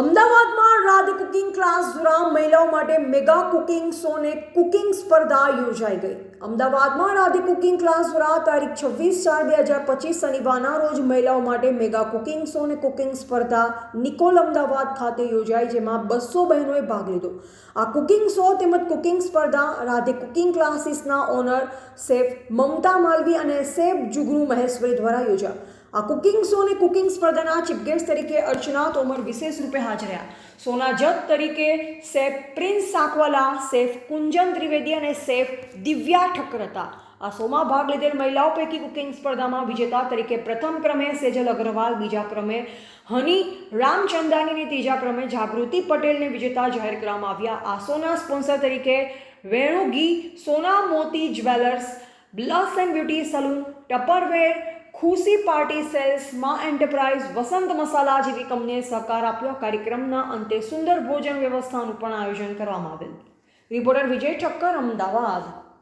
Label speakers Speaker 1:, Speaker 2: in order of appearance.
Speaker 1: અમદાવાદમાં Radhe cooking class દ્વારા મહિલાઓ માટે મેગા કુકિંગ શો ને કુકિંગ સ્પર્ધા યોજાઈ ગઈ. અમદાવાદમાં રાધે કુકિંગ ક્લાસ દ્વારા તારીખ છવ્વીસ ચાર બે હજાર પચીસ શનિવારના રોજ મહિલાઓ માટે મેગા કુકિંગ શો ને કુકિંગ સ્પર્ધા નિકોલ અમદાવાદ ખાતે યોજાઈ જેમાં બસો બહેનોએ ભાગ લીધો. આ કુકિંગ શો તેમજ કુકિંગ સ્પર્ધા રાધે કુકિંગ ક્લાસીસના ઓનર શેફ મમતા માલવી અને શેફ જુગનુ મહેશ્વરી દ્વારા યોજાયા. આ કુકિંગ શો અને કુકિંગ સ્પર્ધાના ચીફ તરીકે અર્ચના તોમર વિશેષ રૂપે હાજર રહ્યા. સોના જત તરીકે chef prince Sakwala, chef Kunjan Trivedi અને સેફ દિવ્યા ઠક્કર હતા. આ શોમાં ભાગ લીધેલ મહિલાઓ પૈકી કુકિંગ સ્પર્ધામાં વિજેતા તરીકે પ્રથમ ક્રમે સેજલ અગ્રવાલ, બીજા ક્રમે હની રામચંદાનીને ત્રીજા ક્રમે જાગૃતિ પટેલને વિજેતા જાહેર કરવામાં આવ્યા. આ શોના સ્પોન્સર તરીકે Venu ghee Sona Moti jewellers, blush and beauty salon, Tupperware Khushi party sales, Maa enterprise, Vasant Masala જેવી કંપનીએ સહકાર આપ્યો. કાર્યક્રમના અંતે સુંદર ભોજન વ્યવસ્થાનું પણ આયોજન કરવામાં આવેલ. રિપોર્ટર વિજય ઠક્કર, અમદાવાદ.